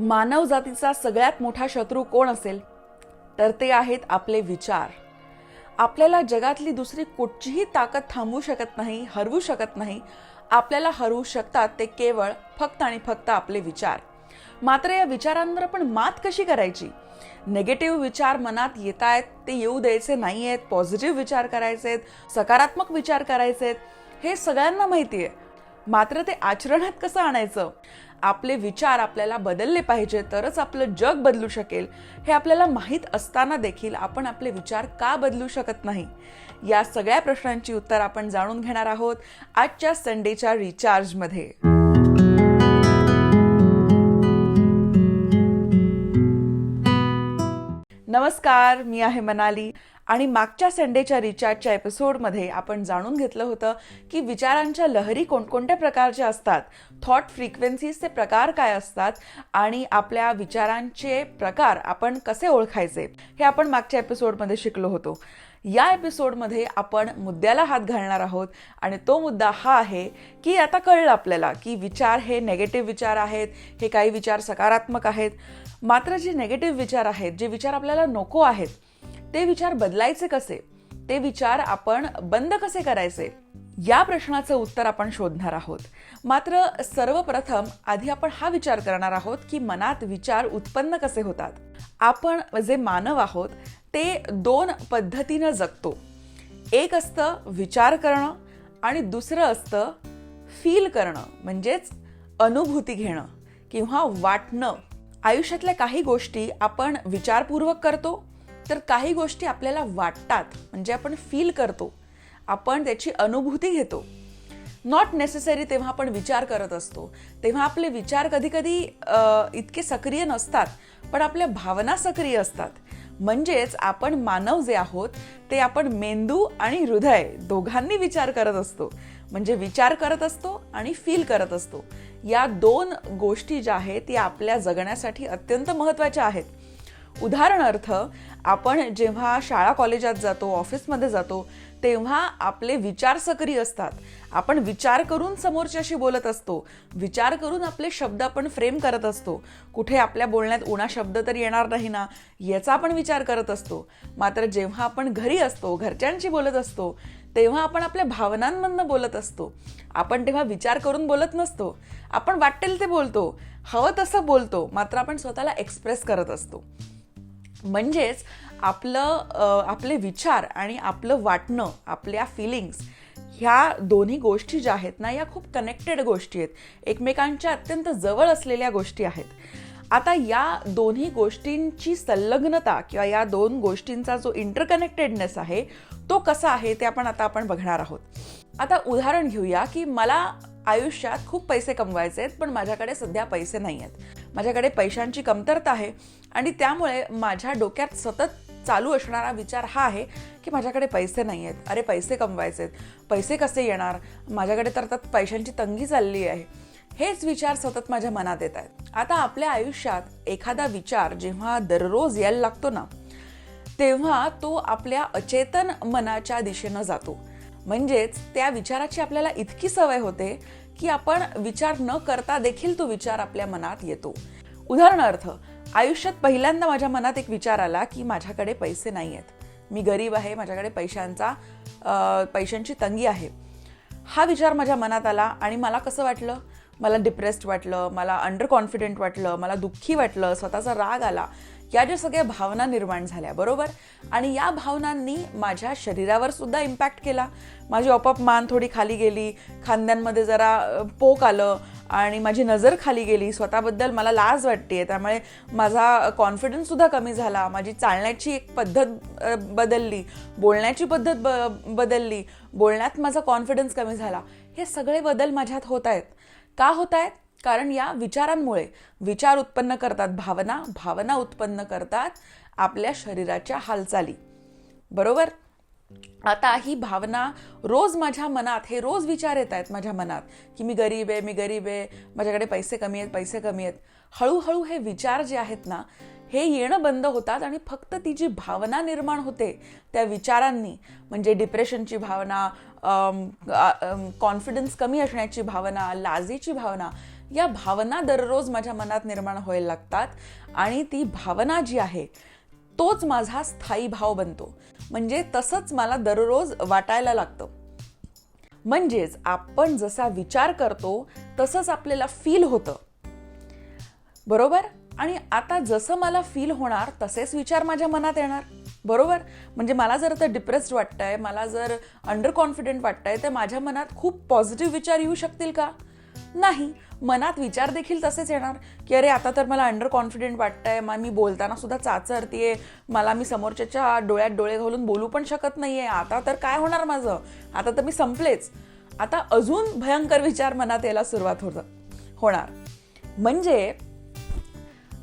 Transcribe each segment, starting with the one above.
मानव जातीचा सगळ्यात मोठा शत्रू कोण असेल? तर ते आहेत आपले विचार. आपल्याला जगातली दुसरी कुठचीही ताकद थांबवू शकत नाही हरवू शकत नाही. आपल्याला हरवू शकतात ते केवळ फक्त आणि फक्त आपले विचार. मात्र या विचारांवर आपण मात कशी करायची? नेगेटिव्ह विचार मनात येत आहेत ते येऊ द्यायचे नाही आहेत पॉझिटिव्ह विचार करायचे आहेत सकारात्मक विचार करायचे आहेत हे सगळ्यांना माहिती आहे मात्र ते आचरणात कसं आणायचं? आपले विचार आपल्याला बदलले पाहिजे तरच आपलं जग बदलू शकेल. हे आपल्याला माहीत असताना देखील आपण आपले विचार का बदलू शकत नाही? या सगळ्या प्रश्नांची उत्तर आपण जाणून घेणार आहोत आजच्या संडेच्या रिचार्जमध्ये. नमस्कार मी आहे मनाली. आणि मागच्या संडेच्या रिचार्जच्या एपिसोडमध्ये आपण जाणून घेतलं होतं की विचारांच्या लहरी कोणकोणत्या प्रकारच्या असतात थॉट फ्रिक्वेन्सीजचे प्रकार काय असतात आणि आपल्या विचारांचे प्रकार आपण कसे ओळखायचे हे आपण मागच्या एपिसोडमध्ये शिकलो होतो. या एपिसोडमध्ये आपण मुद्द्याला हात घालणार आहोत आणि तो मुद्दा हा आहे की आता कळलं आपल्याला की विचार हे नेगेटिव्ह विचार आहेत हे काही विचार सकारात्मक आहेत. मात्र जे नेगेटिव्ह विचार आहेत जे विचार आपल्याला नको आहेत ते विचार बदलायचे कसे? ते विचार आपण बंद कसे करायचे? या प्रश्नाचं उत्तर आपण शोधणार आहोत. मात्र सर्वप्रथम आधी आपण हा विचार करणार आहोत की मनात विचार उत्पन्न कसे होतात? आपण जे मानव आहोत ते दोन पद्धतीनं जगतो. एक असतं विचार करणं आणि दुसरं असतं फील करणं म्हणजेच अनुभूती घेणं किंवा वाटणं. आयुष्यातल्या काही गोष्टी आपण विचारपूर्वक करतो तर काही गोष्टी आपल्याला वाटतात म्हणजे आपण फील करतो आपण त्याची अनुभूती घेतो. नॉट नेसेसरी तेव्हा आपण विचार करत असतो. तेव्हा आपले विचार कधीकधी इतके सक्रिय नसतात पण आपल्या भावना सक्रिय असतात. म्हणजेच आपण मानव जे आहोत ते आपण मेंदू आणि हृदय दोघांनी विचार करत असतो. म्हणजे विचार करत असतो आणि फील करत असतो. या दोन गोष्टी ज्या आहेत या आपल्या जगण्यासाठी अत्यंत महत्त्वाच्या आहेत. उदाहरणार्थ आपण जेव्हा शाळा कॉलेजात जातो ऑफिसमध्ये जातो तेव्हा आपले विचार सक्रिय असतात. आपण विचार करून समोरच्याशी बोलत असतो. विचार करून आपले शब्द आपण फ्रेम करत असतो. कुठे आपल्या बोलण्यात उणा शब्द तर येणार नाही ना याचा आपण विचार करत असतो. मात्र जेव्हा आपण घरी असतो घरच्यांशी बोलत असतो तेव्हा आपण आपल्या भावनांमधनं बोलत असतो. आपण तेव्हा विचार करून बोलत नसतो. आपण वाटेल ते बोलतो. हवं तसं बोलतो. मात्र आपण स्वतःला एक्सप्रेस करत असतो. म्हणजेच आपलं आपले विचार आणि आपलं वाटणं आपल्या फिलिंग्स ह्या दोन्ही गोष्टी ज्या आहेत ना या खूप कनेक्टेड गोष्टी आहेत. एकमेकांच्या अत्यंत जवळ असलेल्या गोष्टी आहेत. आता या दोन्ही गोष्टींची संलग्नता किंवा या दोन गोष्टींचा जो इंटरकनेक्टेडनेस आहे तो कसा आहे ते आपण आता आपण बघणार आहोत. आता उदाहरण घेऊया की मला आयुष्यात खूप पैसे कमवायचे आहेत पण माझ्याकडे सध्या पैसे नाही आहेत. माझ्याकडे पैशांची कमतरता आहे आणि त्यामुळे माझ्या डोक्यात सतत चालू असणारा विचार हा आहे की माझ्याकडे पैसे नाही आहेत. अरे पैसे कमवायचे आहेत. पैसे कसे येणार? माझ्याकडे तर त्यात पैशांची तंगी चालली आहे. हेच विचार सतत माझ्या मनात येत आहेत. आता आपल्या आयुष्यात एखादा विचार जेव्हा दररोज यायला लागतो ना तेव्हा तो आपल्या अचेतन मनाच्या दिशेनं जातो. म्हणजेच त्या विचाराची आपल्याला इतकी सवय होते की आपण विचार न करता देखील तो विचार आपल्या मनात येतो. उदाहरणार्थ आयुष्यात पहिल्यांदा माझ्या मनात एक विचार आला की माझ्याकडे पैसे नाही आहेत. मी गरीब आहे माझ्याकडे पैशांचा पैशांची तंगी आहे. हा विचार माझ्या मनात आला आणि मला कसं वाटलं? मला डिप्रेस्ड वाटलं मला अंडर कॉन्फिडेंट वाटलं मला दुःखी वाटलं स्वतःचा राग आला. या ज्या सगळ्या भावना निर्माण झाल्या बरोबर? आणि या भावनांनी माझ्या शरीरावर सुद्धा इम्पॅक्ट केला. माझी आपोआप मान थोडी खाली गेली खांद्यांमध्ये जरा पोक आलं आणि माझी नजर खाली गेली. स्वतःबद्दल मला लाज वाटते त्यामुळे माझा कॉन्फिडन्ससुद्धा कमी झाला. माझी चालण्याची एक पद्धत बदलली. बोलण्याची पद्धत ब बदलली. बोलण्यात माझा कॉन्फिडन्स कमी झाला. हे सगळे बदल माझ्यात होत आहेत. का होत आहेत? कारण या विचारांमुळे विचार उत्पन्न करतात भावना भावना उत्पन्न करतात आपल्या शरीराच्या हालचाली. बरोबर? आता ही भावना रोज माझ्या मनात हे रोज विचार येत आहेत माझ्या मनात की मी गरीब आहे मी गरीब आहे माझ्याकडे पैसे कमी आहेत पैसे कमी आहेत. हळूहळू हे विचार जे आहेत ना हे येणं बंद होतात आणि फक्त ती जी भावना निर्माण होते त्या विचारांनी म्हणजे डिप्रेशनची भावना कॉन्फिडन्स कमी असण्याची भावना लाजीची भावना या भावना दररोज माझ्या मनात निर्माण व्हायला लागतात आणि ती भावना जी आहे तोच माझा स्थायी भाव बनतो. म्हणजे तसंच मला दररोज वाटायला लागतं. म्हणजेच आपण जसा विचार करतो तसंच आपल्याला फील होतं. बरोबर? आणि आता जसं मला फील होणार तसेच विचार माझ्या मनात येणार. बरोबर? म्हणजे मला जर आता डिप्रेस्ड वाटतंय मला जर अंडर कॉन्फिडेंट वाटतंय तर माझ्या मनात खूप पॉझिटिव्ह विचार येऊ शकतील का? नाही. मनात विचार देखील तसेच येणार की अरे आता तर मला अंडर कॉन्फिडेंट वाटतंय मग मी बोलताना सुद्धा चाचरतीये मला मी समोरच्याच्या डोळ्यात डोळे घालून बोलू पण शकत नाहीये आता तर काय होणार माझं? आता तर मी संपलेच. आता अजून भयंकर विचार मनात यायला सुरुवात होत होणार. म्हणजे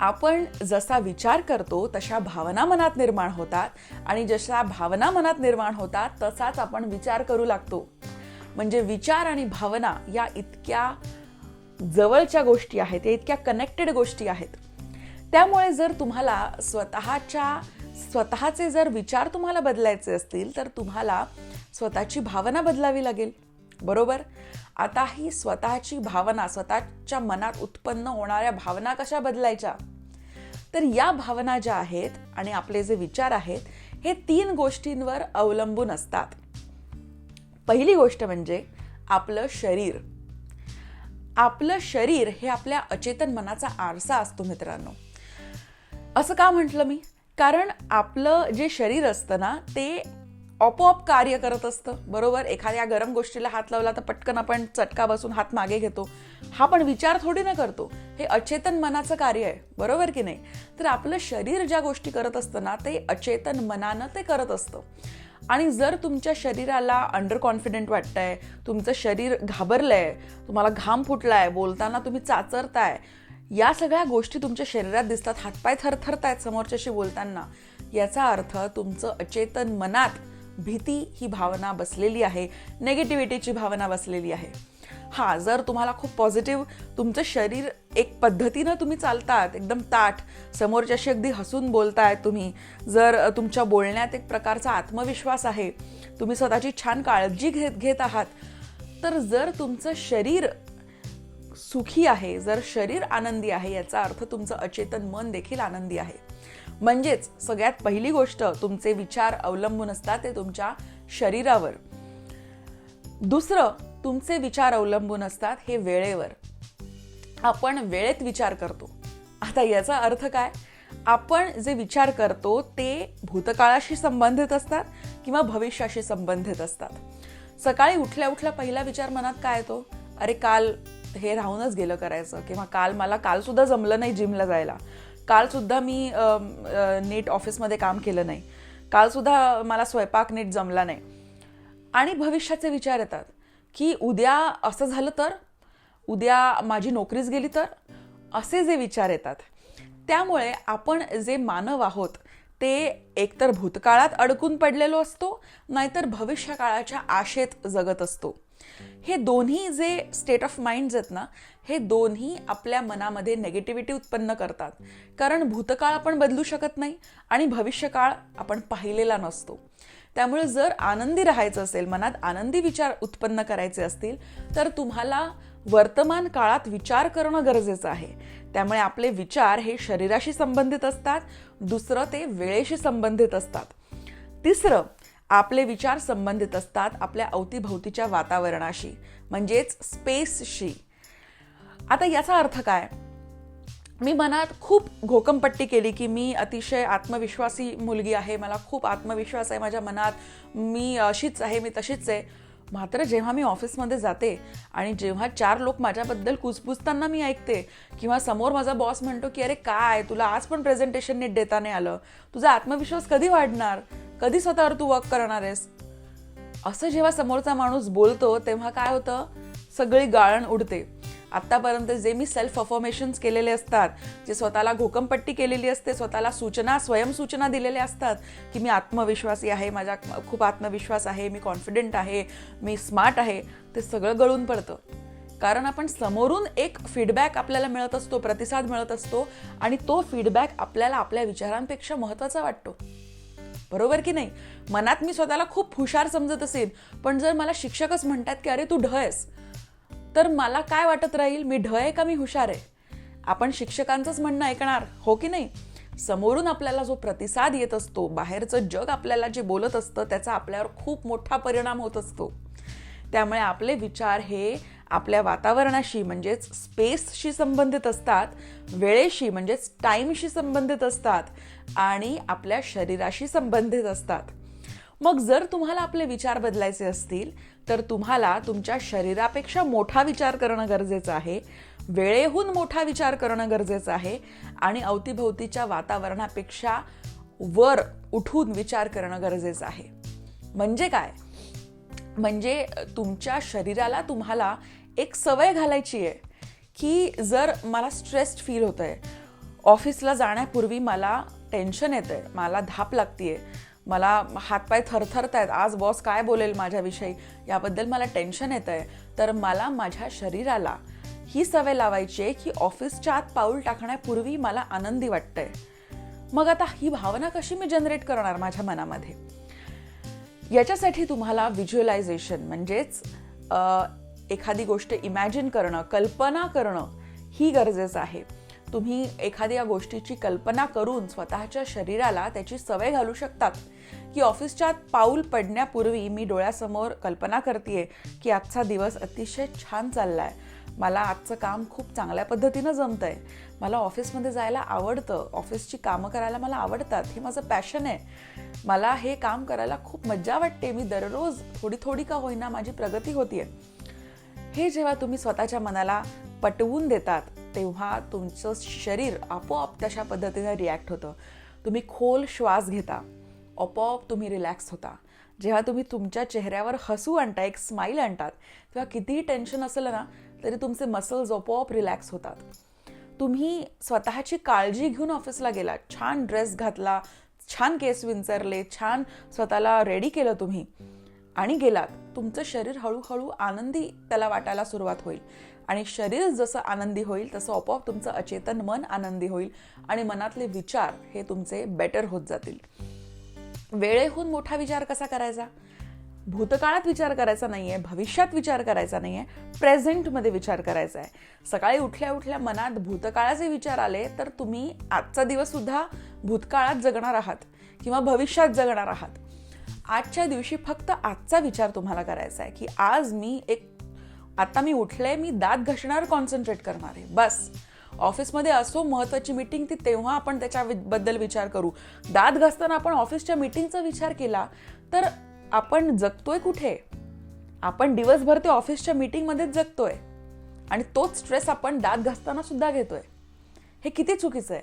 आपण जसा विचार करतो तशा भावना मनात निर्माण होतात आणि जशा भावना मनात निर्माण होतात तसाच आपण विचार करू लागतो. म्हणजे विचार आणि भावना या इतक्या जवळच्या गोष्टी आहेत या इतक्या कनेक्टेड गोष्टी आहेत. त्यामुळे जर तुम्हाला स्वतःच्या स्वतःचे जर विचार तुम्हाला बदलायचे असतील तर तुम्हाला स्वतःची भावना बदलावी लागेल. बरोबर? आता ही स्वतःची भावना स्वतःच्या मनात उत्पन्न होणाऱ्या भावना कशा बदलायच्या? तर या भावना ज्या आहेत आणि आपले जे विचार आहेत हे तीन गोष्टींवर अवलंबून असतात. पहिली गोष्ट म्हणजे आपलं शरीर. आपलं शरीर हे आपल्या अचेतन मनाचा आरसा असतो मित्रांनो. असं का म्हटलं मी? कारण आपलं जे शरीर असतं ना ते आपोआप कार्य करत असतं. बरोबर? एखाद्या गरम गोष्टीला हात लावला तर पटकन आपण चटका बसून हात मागे घेतो. हा पण विचार थोडी ना करतो. हे अचेतन मनाचं कार्य आहे. बरोबर की नाही? तर आपलं शरीर ज्या गोष्टी करत असतं ना ते अचेतन मनानं ते करत असतं. आणि जर तुमच्या शरीराला अंडर कॉन्फिडेंट वाटतंय तुमचं शरीर घाबरलंय तुम्हाला घाम फुटलाय बोलताना तुम्ही चाचरताय या सगळ्या गोष्टी तुमच्या शरीरात दिसतात हातपाय थरथरतायत समोरच्याशी बोलताना. याचा अर्थ तुमचं अचेतन मनात भीती ही भावना बसलेली आहे नेगेटिव्हिटीची भावना बसलेली आहे. हां जर तुम्हाला खूप पॉझिटिव्ह तुमचं शरीर एक पद्धतीनं तुम्ही चालतात एकदम ताठ समोरच्याशी अगदी हसून बोलताय तुम्ही जर तुमच्या बोलण्यात एक प्रकारचा आत्मविश्वास आहे तुम्ही स्वतःची छान काळजी घेत घेत आहात तर जर तुमचं शरीर सुखी आहे जर शरीर आनंदी आहे याचा अर्थ तुमचं अचेतन मन देखील आनंदी आहे. म्हणजेच सगळ्यात पहिली गोष्ट तुमचे विचार अवलंबून असतात ते तुमच्या शरीरावर. दुसरं तुमचे विचार अवलंबून असतात हे वेळेवर. आपण वेळेत विचार करतो. आता याचा अर्थ काय? आपण जे विचार करतो ते भूतकाळाशी संबंधित असतात किंवा भविष्याशी संबंधित असतात. सकाळी उठल्या उठल्या पहिला विचार मनात काय येतो? अरे काल हे राहूनच गेलं करायचं किंवा काल मला कालसुद्धा जमलं नाही जिमला जायला. कालसुद्धा मी नीट ऑफिसमध्ये काम केलं नाही. कालसुद्धा मला स्वयंपाक नीट जमला नाही. आणि भविष्याचे विचार येतात. की उद्या असं झालं तर उद्या माझी नोकरीच गेली तर असे जे विचार येतात. त्यामुळे आपण जे मानव आहोत ते एकतर भूतकाळात अडकून पडलेलो असतो नाहीतर भविष्य काळाच्या आशेत जगत असतो. हे दोन्ही जे स्टेट ऑफ माइंड आहेत ना हे दोन्ही आपल्या मनामध्ये नेगेटिव्हिटी उत्पन्न करतात. कारण भूतकाळ आपण बदलू शकत नाही आणि भविष्यकाळ आपण पाहिलेला नसतो. त्यामुळे जर आनंदी राहायचं असेल मनात आनंदी विचार उत्पन्न करायचे असतील तर तुम्हाला वर्तमान काळात विचार करणं गरजेचं आहे. त्यामुळे आपले विचार हे शरीराशी संबंधित असतात दुसरं ते वेळेशी संबंधित असतात. तिसरं आपले विचार संबंधित असतात आपल्या अवतीभोवतीच्या वातावरणाशी म्हणजेच स्पेसशी आता याचा अर्थ काय? मी मनात खूप घोकमपट्टी केली की मी अतिशय आत्मविश्वासी मुलगी आहे मला खूप आत्मविश्वास आहे माझ्या मनात मी अशीच आहे मी तशीच आहे. मात्र जेव्हा मी ऑफिसमध्ये जाते आणि जेव्हा चार लोक माझ्याबद्दल कुचपुचताना मी ऐकते किंवा समोर माझा बॉस म्हणतो की अरे काय तुला आज पण प्रेझेंटेशन नीट देता नाही आलं. तुझा आत्मविश्वास कधी वाढणार? कधी स्वतःवर तू वर्क करणार आहेस? असं जेव्हा समोरचा माणूस बोलतो तेव्हा काय होतं? सगळी गाळण उडते. आत्तापर्यंत जे मी सेल्फ अफॉर्मेशन्स केलेले असतात जे स्वतःला घोकमपट्टी केलेली असते स्वतःला सूचना स्वयंसूचना दिलेल्या असतात की मी आत्मविश्वासी आहे माझा खूप आत्मविश्वास आहे मी कॉन्फिडेंट आहे मी स्मार्ट आहे ते सगळं गळून पडतं. कारण आपण समोरून एक फीडबॅक आपल्याला मिळत असतो प्रतिसाद मिळत असतो आणि तो फीडबॅक आपल्याला आपल्या विचारांपेक्षा महत्त्वाचा वाटतो. बरोबर की नाही? मनात मी स्वतःला खूप हुशार समजत असेल पण जर मला शिक्षकच म्हणतात की अरे तू ढयस तर मला काय वाटत राहील? मी ढ आहे का? मी हुशार आहे? आपण शिक्षकांचंच म्हणणं ऐकणार हो की नाही? समोरून आपल्याला जो प्रतिसाद येत असतो बाहेरचं जग आपल्याला जे बोलत असतं त्याचा आपल्यावर खूप मोठा परिणाम होत असतो. त्यामुळे आपले विचार हे आपल्या वातावरणाशी म्हणजेच स्पेसशी संबंधित असतात वेळेशी म्हणजेच टाईमशी संबंधित असतात आणि आपल्या शरीराशी संबंधित असतात. मग जर तुम्हाला आपले विचार बदलायचे असतील तर तुम्हाला तुमच्या शरीरापेक्षा मोठा विचार करणं गरजेचं आहे. वेळेहून मोठा विचार करणं गरजेचं आहे. आणि अवतीभोवतीच्या वातावरणापेक्षा वर उठून विचार करणं गरजेचं आहे. म्हणजे काय? म्हणजे तुमच्या शरीराला तुम्हाला एक सवय घालायची आहे की जर मला स्ट्रेस्ड फील होत आहे ऑफिसला जाण्यापूर्वी मला टेन्शन येतं आहे मला धाप लागतीये मला हातपाय थरथरत आहेत आज बॉस काय बोलेल माझ्याविषयी? याबद्दल मला टेन्शन येतं आहे तर मला माझ्या शरीराला ही सवय लावायची आहे की ऑफिसच्या आत पाऊल टाकण्यापूर्वी मला आनंदी वाटतंय. मग आता ही भावना कशी मी जनरेट करणार माझ्या मनामध्ये? याच्यासाठी तुम्हाला व्हिज्युअलायझेशन म्हणजेच एखादी गोष्ट इमॅजिन करणं कल्पना करणं ही गरजेचं आहे. तुम्ही एखाद्या गोष्टीची कल्पना करून स्वतःच्या शरीराला त्याची सवय घालू शकतात. की ऑफिसच्या पाऊल पडण्यापूर्वी मी डोळ्यासमोर कल्पना करते की आजचा दिवस अतिशय छान चालला आहे मला आजचं काम खूप चांगल्या पद्धतीनं जमतंय. मला ऑफिसमध्ये जायला आवडतं. ऑफिसची कामं करायला मला आवडतात. हे माझं पॅशन आहे. मला हे काम करायला खूप मज्जा वाटते. मी दररोज थोडी थोडी का होईना माझी प्रगती होतीये. हे जेव्हा तुम्ही स्वतःच्या मनाला पटवून देतात तेव्हा तुमचं शरीर आपोआप तशा पद्धतीने रिॲक्ट होतं. तुम्ही खोल श्वास घेता. आपोआप तुम्ही रिलॅक्स होता. जेव्हा तुम्ही तुमच्या चेहऱ्यावर हसू आणता एक स्माईल आणतात तेव्हा कितीही टेन्शन असलं ना तरी तुमचे मसल्स आपोआप रिलॅक्स होतात. तुम्ही स्वतःची काळजी घेऊन ऑफिसला गेलात. छान ड्रेस घातला छान केस विंचरले छान स्वतःला रेडी केलं तुम्ही. आणि गेलात. तुमचं शरीर हळूहळू आनंदी त्याला वाटायला सुरुवात होईल. आणि शरीर जसं आनंदी होईल तसं आपोआप तुमचं अचेतन मन आनंदी होईल आणि मनातले विचार हे तुमचे बेटर होत जातील. वेळेहून मोठा विचार कसा करायचा? भूतकाळात विचार करायचा नाही आहे भविष्यात विचार करायचा नाही आहे प्रेझेंटमध्ये विचार करायचा आहे. सकाळी उठल्या उठल्या मनात भूतकाळाचे विचार आले तर तुम्ही आजचा दिवससुद्धा भूतकाळात जगणार आहात किंवा भविष्यात जगणार आहात. आजच्या दिवशी फक्त आजचा विचार तुम्हाला करायचा आहे की आज मी एक आता मी उठले मी दात घसणार कॉन्सन्ट्रेट करणार आहे. बस. ऑफिसमध्ये असो महत्त्वाची मीटिंग ती तेव्हा आपण त्याच्याबद्दल विचार करू. दात घासताना आपण ऑफिसच्या मीटिंगचा विचार केला तर आपण जगतोय कुठे? आपण दिवसभर ते ऑफिसच्या मीटिंगमध्येच जगतोय. आणि तोच स्ट्रेस आपण दात घासताना सुद्धा घेतोय. हे किती चुकीचं आहे?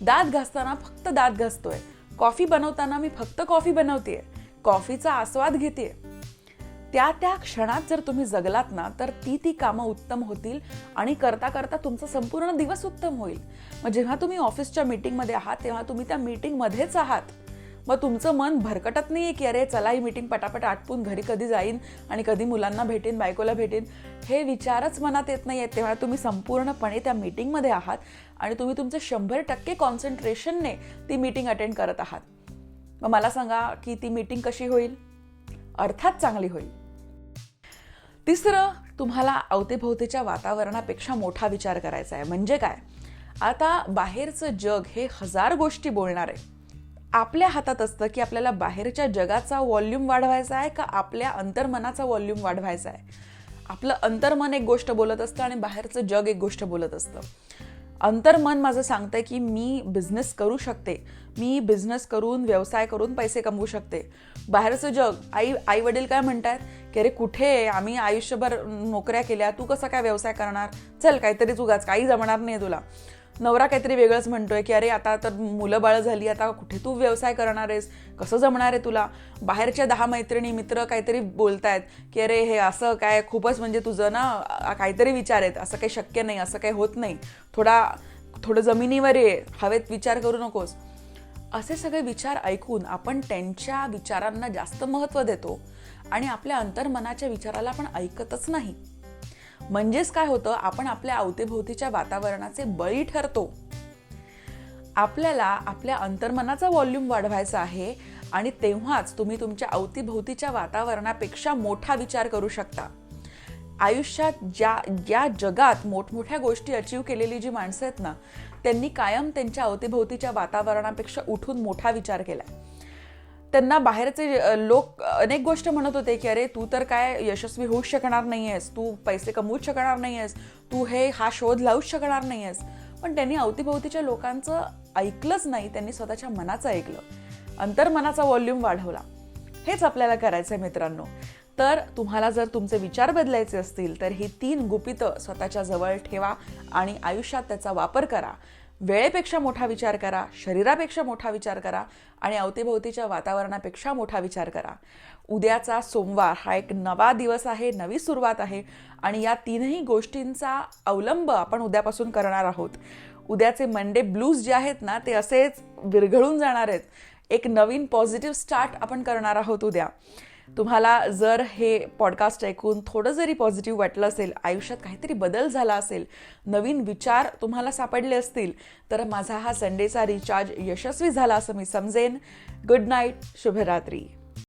दात घासताना फक्त दात घासतोय. कॉफी बनवताना मी फक्त कॉफी बनवतेय. कॉफीचा आस्वाद घेते त्या त्या क्षणात जर तुम्ही जगलात ना तर ती ती कामं उत्तम होतील आणि करता करता तुमचा संपूर्ण दिवस उत्तम होईल. मग जेव्हा तुम्ही ऑफिसच्या मीटिंगमध्ये आहात तेव्हा तुम्ही त्या मीटिंगमध्येच आहात. मग तुमचं मन भरकटत नाही आहे की अरे चला ही मीटिंग पटापट आटपून घरी कधी जाईन आणि कधी मुलांना भेटेन बायकोला भेटेन हे विचारच मनात येत नाही आहेत तेव्हा तुम्ही संपूर्णपणे त्या मीटिंगमध्ये आहात आणि तुम्ही तुमचं शंभर टक्के कॉन्सन्ट्रेशनने ती मीटिंग अटेंड करत आहात. मग मला सांगा की ती मीटिंग कशी होईल? अर्थात चांगली होईल. तिसरं तुम्हाला अवतीभोवतीच्या वातावरणापेक्षा मोठा विचार करायचा आहे. म्हणजे काय? आता बाहेरचं जग हे हजार गोष्टी बोलणार आहे. आपल्या हातात असतं की आपल्याला बाहेरच्या जगाचा वॉल्यूम वाढवायचा आहे का आपल्या अंतर्मनाचा वॉल्यूम वाढवायचा आहे? आपलं अंतर्मन एक गोष्ट बोलत असतं आणि बाहेरचं जग एक गोष्ट बोलत असतं. अंतर्मन माझं सांगतंय की मी बिझनेस करू शकते. मी बिझनेस करून व्यवसाय करून पैसे कमवू शकते. बाहेरचं जग आई आई वडील काय म्हणतात की अरे कुठे? आम्ही आयुष्यभर नोकऱ्या केल्या. तू कसा काय व्यवसाय करणार? चल काहीतरी उगाच काही जमणार नाही तुला. नवरा काहीतरी वेगळंच म्हणतोय की अरे आता तर मुलं बाळ झाली आता कुठे तू व्यवसाय करणार आहेस? कसं जमणार आहे तुला? बाहेरच्या दहा मैत्रिणी मित्र काहीतरी बोलतायत की अरे हे असं काय खूपच म्हणजे तुझं ना काहीतरी विचार आहेत. असं काही शक्य नाही असं काही होत नाही. थोडा थोडं जमिनीवर ये. हवेत विचार करू नकोस. असे सगळे विचार ऐकून आपण त्यांच्या विचारांना जास्त महत्त्व देतो आणि आपल्या अंतर्मनाच्या विचाराला आपण ऐकतच नाही. म्हणजेच काय होतं आपण आपल्या अवतीभोवतीच्या वातावरणाचे बळी ठरतो. आपल्याला आपल्या अंतर्मनाचा व्हॉल्यूम वाढवायचा आहे आणि तेव्हाच तुम्ही तुमच्या अवतीभोवतीच्या वातावरणापेक्षा मोठा विचार करू शकता. आयुष्यात ज्या या जगात मोठमोठ्या गोष्टी अचीव केलेली जी माणसं आहेत ना त्यांनी कायम त्यांच्या अवतीभोवतीच्या वातावरणापेक्षा उठून मोठा विचार केला त्यांना बाहेरचे लोक अनेक गोष्ट म्हणत होते की अरे तू तर काय यशस्वी होऊच शकणार नाही आहेस तू पैसे कमवूच शकणार नाही आहेस तू हे हा शोध लावूच शकणार नाही आहेस पण त्यांनी अवतीभोवतीच्या लोकांचं ऐकलंच नाही. त्यांनी स्वतःच्या मनाचं ऐकलं. अंतर्मनाचा व्हॉल्यूम वाढवला. हेच आपल्याला करायचं आहे मित्रांनो. तर तुम्हाला जर तुमचे विचार बदलायचे असतील तर ही तीन गुपितं स्वतःच्या जवळ ठेवा आणि आयुष्यात त्याचा वापर करा. वेळेपेक्षा मोठा विचार करा शरीरापेक्षा मोठा विचार करा आणि अवतीभोवतीच्या वातावरणापेक्षा मोठा विचार करा. उद्याचा सोमवार हा एक नवा दिवस आहे नवी सुरुवात आहे आणि या तीनही गोष्टींचा अवलंब आपण उद्यापासून करणार आहोत. उद्याचे मंडे ब्लूज जे आहेत ना ते असेच विरघळून जाणार आहेत. एक नवीन पॉझिटिव्ह स्टार्ट आपण करणार आहोत उद्या. तुम्हाला जर हे पॉडकास्ट ऐकून थोडं जरी पॉझिटिव्ह वाटलं असेल आयुष्यात काहीतरी बदल झाला असेल नवीन विचार तुम्हाला सापडले असतील तर माझा हा संडेचा रिचार्ज यशस्वी झाला असं मी समजेन. गुड नाईट शुभरात्री.